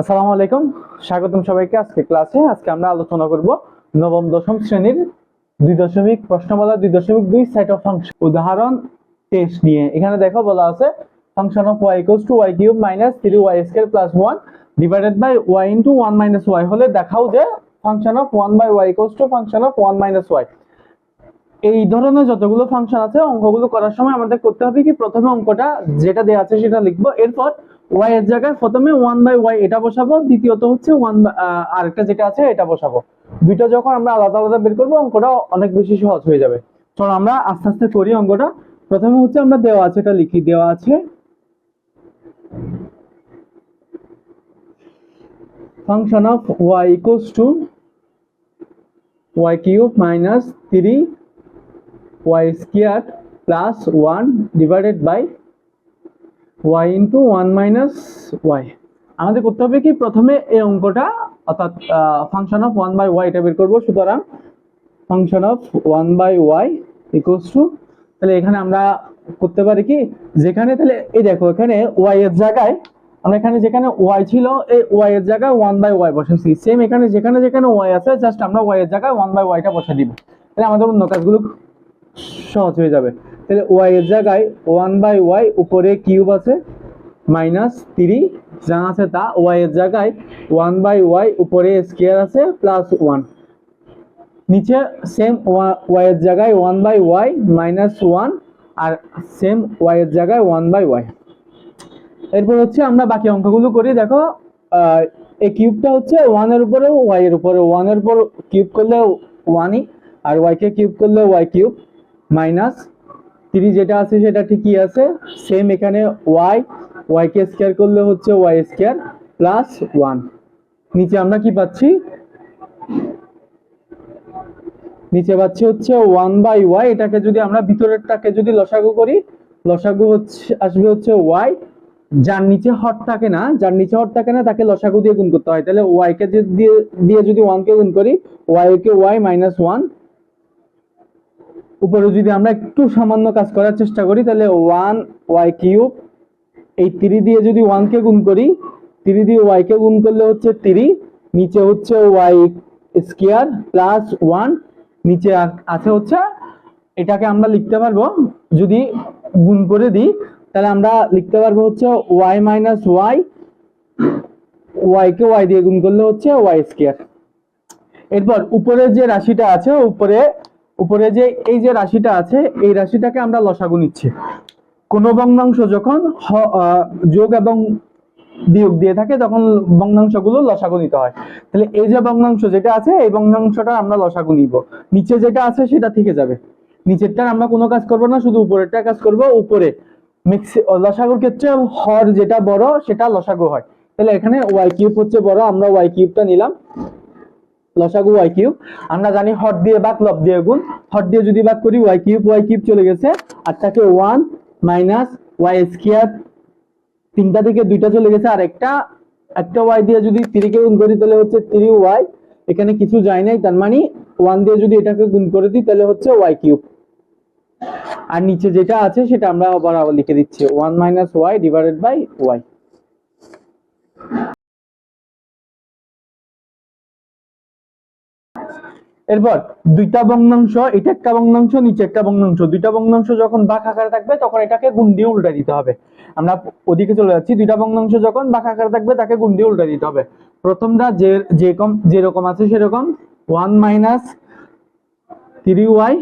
আসসালামু আলাইকুম। স্বাগতম সবাইকে আজকে ক্লাসে। আজকে আমরা আলোচনা করব নবম, দশম শ্রেণির দুই দশমিক প্রশ্নমালা দুই দশমিক দুই সেট অফ ফাংশন উদাহরণ টেস্ট নিয়ে। এখানে দেখো বলা আছে function of y equals to y cube minus three y square plus one divided by y into one minus y হলে দেখাও যে function of one by y equals to function of one minus y এই ধরনের যতগুলো function আছে, অঙ্কগুলো করার সময় আমাদের করতে হবে কি, প্রথমে অঙ্কটা যেটা দেওয়া আছে সেটা লিখব। এরপর ওয়াই এর জায়গায় প্রথমে ওয়ান বাই ওয়াই এটা বসাবো, দ্বিতীয়ত হচ্ছে ওয়ান আরেকটা যেটা আছে এটা বসাবো। দুইটা যখন আমরা আলাদা আলাদা বের করব অঙ্কটা অনেক বেশি সহজ হয়ে যাবে। চলো আমরা আস্তে আস্তে করি অঙ্কটা। প্রথমে হচ্ছে আমরা দেওয়া আছে, এটা লিখি, দেওয়া আছে। Function of y equals to y cube minus three y square plus one divided by y into one minus y আমাদের করতে হবে কি? প্রথমে এই অঙ্কটা, অর্থাৎ function of one by y এটা বের করব। সুতরাং function of one by y equals to তাহলে এখানে আমরা করতে পারি কি? যেখানে তাহলে, এই দেখো, এখানে ওয়াই এর জায়গায়, আমরা এখানে যেখানে ওয়াই ছিল, এই ওয়াই এর জায়গায় ওয়ান বাই ওয়াই বসেছি সেম এখানে যেখানে যেখানে ওয়াই আছে জাস্ট আমরা ওয়াই এর জায়গায় ওয়ান বাই ওয়াইটা বসে দিব। তাহলে আমাদের অন্য কাজগুলো সহজ হয়ে যাবে। তাহলে ওয়াই এর জায়গায় ওয়ান বাই ওয়াই উপরে কিউব আছে মাইনাস থ্রি যা আছে তা ওয়াই এর জায়গায় ওয়ান বাই ওয়াই উপরে স্কোয়ার আছে প্লাস ওয়ান নিচে সেম ওয়াই এর জায়গায় one by y minus one R same Y এর জায়গায় ওয়ান বাই ওয়াই এরপর হচ্ছে আমরা বাকি অঙ্কগুলো করি, দেখো এই কিউবটা হচ্ছে ওয়ানের উপরে ওয়াই এর উপরে। ওয়ানের উপর কিউব করলে ওয়ানই আর ওয়াই কে কিউব করলে ওয়াই কিউব মাইনাস থ্রি যেটা আছে সেটা ঠিকই আছে। সেম এখানে ওয়াই ওয়াই কে স্কোয়ার করলে হচ্ছে ওয়াই স্কোয়ার প্লাস ওয়ান নিচে আমরা কি পাচ্ছি? নিচে পাচ্ছি হচ্ছে ওয়ান বাই ওয়াই এটাকে যদি আমরা ভিতরেরটাকে যদি লসাগু করি, লসাগু হচ্ছে, আসবে হচ্ছে ওয়াই যার নিচে হট থাকে না, যার নিচে হট থাকে না, তাকে লসাগু দিয়ে গুণ করতে হয়। তাহলে ওয়াই কে যে দিয়ে দিয়ে যদি ওয়ান কে গুণ করি ওয়াই কে ওয়াই মাইনাস ওয়ান উপরে যদি আমরা একটু সামান্য কাজ করার চেষ্টা করি, তাহলে ওয়ান ওয়াই কিউব এই থ্রি দিয়ে যদি ওয়ান কে গুণ করি থ্রি দিয়ে ওয়াই কে গুণ করলে হচ্ছে থ্রি নিচে হচ্ছে ওয়াই স্কোয়ার প্লাস ওয়ান নিচে আছে হচ্ছে, এটাকে আমরা লিখতে পারব, যদি গুণ করে দিই, তাহলে আমরা লিখতে পারব হচ্ছে ওয়াই মাইনাস ওয়াই ওয়াই কে ওয়াই দিয়ে গুণ করলে হচ্ছে ওয়াই স্কোয়ার এরপর উপরে যে রাশিটা আছে, উপরে উপরে যে এই যে রাশিটা আছে, এই রাশিটাকে আমরা লসাগু নিচ্ছি। কোনো ভগ্নাংশ যখন যোগ এবং বিয়োগ দিয়ে থাকে, তখন ভগ্নাংশগুলো লসাগু নিতে হয়। তাহলে এই যে ভগ্নাংশ যেটা আছে, এই ভগ্নাংশটা আমরা লসাগু নিব। নিচে যেটা আছে, সেটা থেকে যাবে। নিচেরটার আমরা কোনো কাজ করব না, শুধু উপরেরটা কাজ করব। উপরে মিক্সি লসাগুর ক্ষেত্রে হর যেটা বড়, সেটা লসাগু হয়। তাহলে এখানে ওয়াই কিউব হচ্ছে বড়, আমরা ওয়াই কিউবটা নিলাম। লসাগু ওয়াই কিউব আমরা জানি হট দিয়ে বাক, লব দিয়ে গুণ। হট দিয়ে যদি বাক করি ওয়াই কিউব ওয়াই কিউব চলে গেছে। আর তাকে ওয়ান মাইনাস ওয়াই স্কোয়ার তিনটা থেকে দুইটা চলে গেছে। আর একটা একটা ওয়াই দিয়ে যদি থ্রি কে গুণ করি, তাহলে হচ্ছে থ্রি ওয়াই এখানে কিছু যায় নাই, তার মানে ওয়ান দিয়ে যদি এটাকে গুণ করে দিই, তাহলে হচ্ছে ওয়াই কিউব আর নিচে যেটা আছে, সেটা আমরা আবার আবার লিখে দিচ্ছি। One minus y divided by y এরপর দুইটা ভগ্নাংশ, এটা একটা ভগ্নাংশ, নিচে একটা ভগ্নাংশ। দুইটা ভগ্নাংশ যখন বাঁক আকারে থাকবে, তখন এটাকে গুণ দিয়ে উল্টা দিতে হবে। আমরা ওদিকে চলে যাচ্ছি, দুইটা ভগ্নাংশ যখন বাঁক আকারে থাকবে, তাকে গুণ দিয়ে উল্টা দিতে হবে। প্রথমটা যে, যেরকম যেরকম আছে সেরকম, one minus three y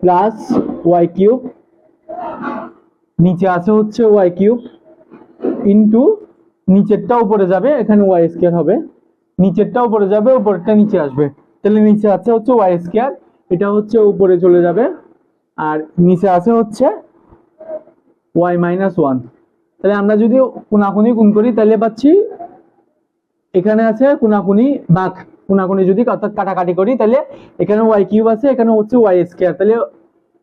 plus y cube. নিচে আছে হচ্ছে ওয়াই কিউব ইন্টু নিচেরটা উপরে যাবে, এখানে ওয়াই স্কোয়ার হবে। নিচেরটা উপরে যাবে উপরটা নিচে আসবে। তাহলে নিচে আছে হচ্ছে ওয়াই স্কোয়ার এটা হচ্ছে উপরে চলে যাবে। আর নিচে আছে হচ্ছে ওয়াই মাইনাস ওয়ান তাহলে আমরা যদি কোনাকুনি গুণ করি, তাহলে পাচ্ছি এখানে আছে কোনাকুনি বাঘ। কোনাকুনি যদি অর্থাৎ কাটাকাটি করি, তাহলে এখানে ওয়াই কিউব আছে, এখানে হচ্ছে ওয়াই স্কোয়ার তাহলে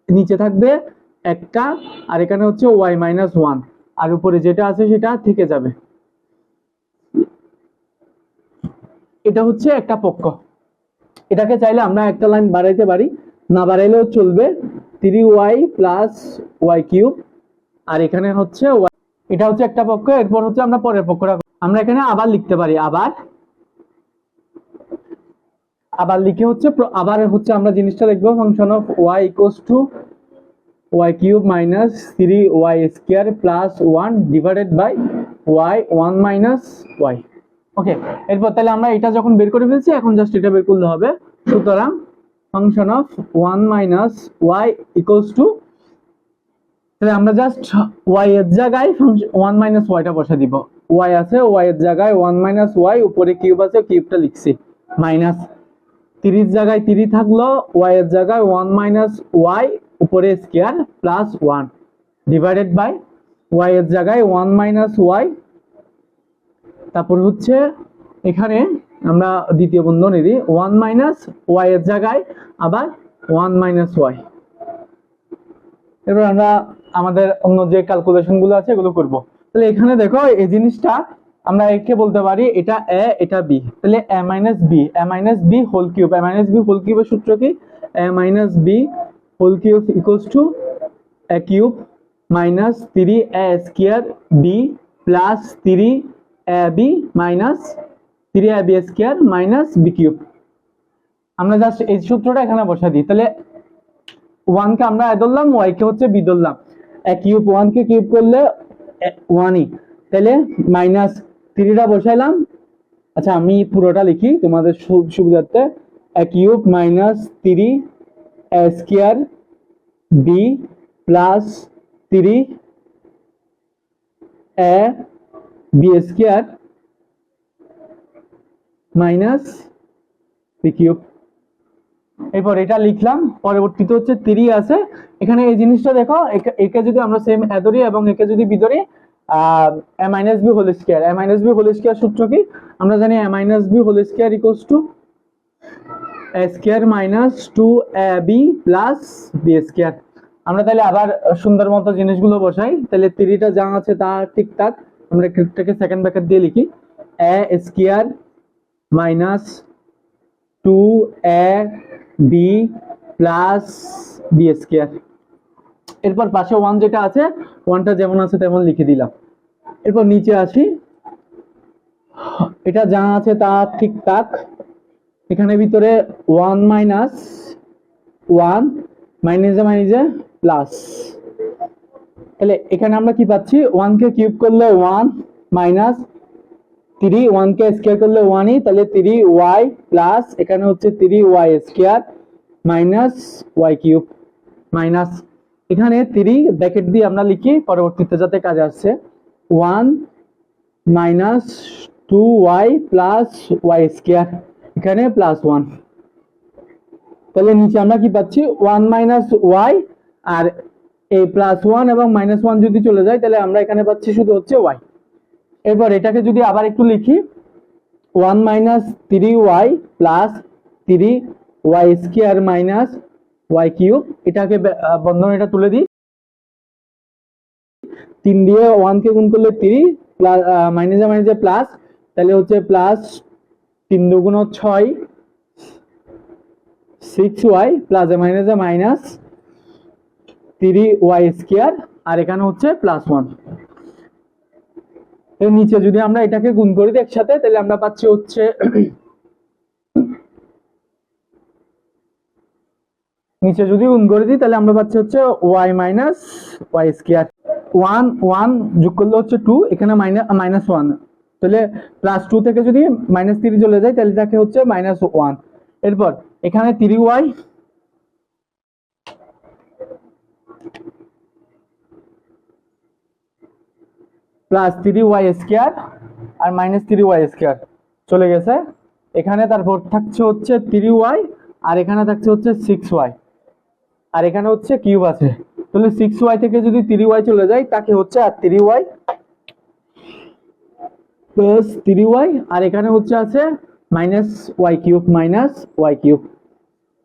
নিচে থাকবে একটা, আর এখানে হচ্ছে ওয়াই মাইনাস ওয়ান আর উপরে যেটা আছে, সেটা থেকে যাবে। এটা হচ্ছে একটা পক্ষ। এটাকে চাইলে আমরা একটা লাইন বাড়াইতে পারি। না বাড়াইলেও চলবে। Three y plus y cube আর এখানে হচ্ছে y এটা হচ্ছে একটা পক্ষ, এরপর হচ্ছে আমরা পরের পক্ষটা আমরা এখানে আবার লিখতে পারি, আবার। আবার লিখে হচ্ছে আবার হচ্ছে আমরা জিনিসটা লিখব function of y equals to y cube minus three y square plus one divided by y one minus y okay এরপর তাহলে আমরা এটা যখন বের করে ফেলছি, এখন জাস্ট এটা বের করলে হবে। সুতরাং function of one minus y equals to তাহলে আমরা জাস্ট ওয়াই এর জায়গায় ওয়ান মাইনাস ওয়াইটা বসে দিব। ওয়াই আছে ওয়াই এর জায়গায় ওয়ান মাইনাস ওয়াই উপরে কিউব আছে কিউবটা লিখছি। মাইনাস তিরিশ জায়গায় তিরি থাকল ওয়াই এর জায়গায় ওয়ান মাইনাস ওয়াই উপরে square plus one divided by y এর জায়গায় ওয়ান মাইনাস ওয়াই তারপর হচ্ছে এখানে আমরা দ্বিতীয় বন্ধনী দিই। ওয়ান মাইনাস ওয়াই এর জায়গায়, আবার ওয়ান মাইনাস ওয়াই এবার আমরা আমাদের অন্য যে ক্যালকুলেশনগুলো আছে, এগুলো করব। তাহলে এখানে দেখো, এই জিনিসটা আমরা একে বলতে পারি, এটা এ এটা বি তাহলে A minus B A minus B whole cube A minus B whole কিউবের সূত্র কি? A minus B whole cube equals to A cube minus three A square B plus three B minus আমরা just এই সূত্রটা এখানে বসা দিই। তাহলে আমরা ধরলাম হচ্ছে ধরলাম। কিউব করলে তাহলে বসাইলাম। আচ্ছা আমি পুরোটা লিখি তোমাদের সুবিধার্থে। Cube minus three square B plus three A B square minus B cube এরপর এটা লিখলাম, পরবর্তীতে হচ্ছে তিরি আছে। এখানে এই জিনিসটা দেখো, একে যদি আমরা সেম এ ধরি এবং একে যদি বি ধরি A minus B whole square A minus B whole square সূত্র কি? আমরা জানি A minus B whole square equals to A square minus two A B plus B square আমরা তাহলে আবার সুন্দর মতো জিনিসগুলো বসাই। তাহলে তিরিটা যা আছে তা ঠিকঠাক। আমরা এটাকে সেকেন্ড ব্র্যাকেট দিয়ে লিখি। A square minus two A B plus B square এরপর পাশে ওয়ান যেটা আছে ওয়ানটা যেমন আছে তেমন লিখে দিলাম। এরপর নিচে আসি। এটা যা আছে তা ঠিকঠাক এখানে ভিতরে ওয়ান মাইনাস ওয়ান মাইনাসে মাইনাসে প্লাস তাহলে এখানে আমরা কি পাচ্ছি? ওয়ান কে কিউব করলে ওয়ান মাইনাস থ্রি ওয়ান কে স্কোয়ার করলে ওয়ানই তাহলে থ্রি ওয়াই প্লাস এখানে হচ্ছে three y square minus y cube minus এখানে থ্রি ব্র্যাকেট দিয়ে আমরা লিখি, পরবর্তীতে যাতে কাজে আসছে one minus two y plus y square এখানে প্লাস ওয়ান তাহলে নিচে আমরা কি পাচ্ছি? ওয়ান মাইনাস ওয়াই আর এই প্লাস ওয়ান এবং মাইনাস ওয়ান যদি চলে যায়, তাহলে আমরা এখানে পাচ্ছি শুধু হচ্ছে ওয়াই এরপর এটাকে যদি আবার একটু লিখি one minus three y plus three y square minus y cube এটাকে বন্ধন এটা তুলে দিই। তিন দিয়ে ওয়ান কে গুণ করলে থ্রি প্লাস মাইনাসে মাইনাসে প্লাস তাহলে হচ্ছে প্লাস তিন দুগুণ ছয় সিক্স ওয়াই প্লাস মাইনাসে মাইনাস থ্রি ওয়াই স্কোয়ার আর এখানে হচ্ছে প্লাস ওয়ানের নিচে যদি আমরা এটাকে গুণ করি একসাথে তাহলে আমরা পাচ্ছি হচ্ছে নিচে যদি গুণ করে দিই, তাহলে আমরা পাচ্ছি হচ্ছে y minus y square one one যোগ করলে হচ্ছে টু এখানে মাইনাস ওয়ান তাহলে প্লাস টু থেকে যদি মাইনাস থ্রি চলে যায়, তাহলে তাকে হচ্ছে মাইনাস ওয়ান এরপর, এখানে three y plus three y square আর মাইনাস থ্রি ওয়াই স্কোয়ার চলে গেছে। এখানে তারপর থাকছে হচ্ছে থ্রি ওয়াই আর এখানে থাকছে হচ্ছে সিক্স ওয়াই আর এখানে হচ্ছে কিউব আছে। তাহলে সিক্স ওয়াই থেকে যদি থ্রি ওয়াই চলে যায়, তাকে হচ্ছে আর three y plus three y আর এখানে হচ্ছে আছে minus y cube minus y cube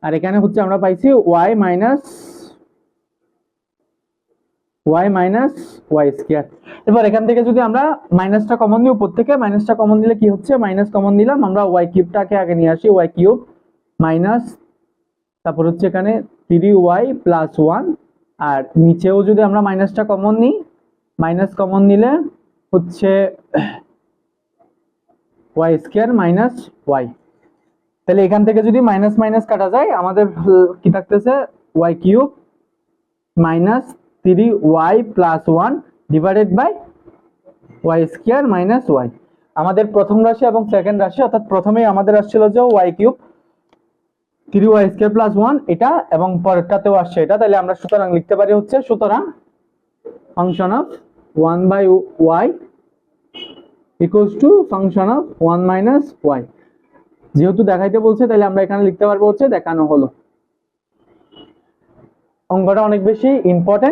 আর এখানে হচ্ছে আমরা পাইছি y minus y minus y square এবার এখান থেকে যদি আমরা মাইনাসটা কমন দিই উপর থেকে মাইনাসটা কমন দিলে কি হচ্ছে? মাইনাস কমন দিলাম আমরা ওয়াই কিউবটাকে আগে নিয়ে আসি ওয়াই কিউব মাইনাস তারপর হচ্ছে এখানে থ্রি ওয়াই প্লাস ওয়ান আর নিচেও যদি আমরা মাইনাসটা কমন নিই মাইনাস কমন নিলে হচ্ছে ওয়াই স্কোয়ার মাইনাস ওয়াই তাহলে এখান থেকে যদি মাইনাস মাইনাস কাটা যায়, আমাদের কি থাকতেছে? Y cube minus three y plus one divided by y square minus y আমাদের প্রথম রাশি এবং সেকেন্ড রাশি, অর্থাৎ প্রথমেই আমাদের আসছিল যে y cube three y square plus one এটা এবং পরেরটাতেও আসছে এটা। তাহলে আমরা সুতরাং লিখতে পারি হচ্ছে সুতরাং function of one by y equals to function of one minus y যেহেতু দেখাইতে বলছে, তাহলে আমরা এখানে লিখতে পারব হচ্ছে দেখানো হলো। অঙ্কটা অনেক বেশি ইম্পর্টেন্ট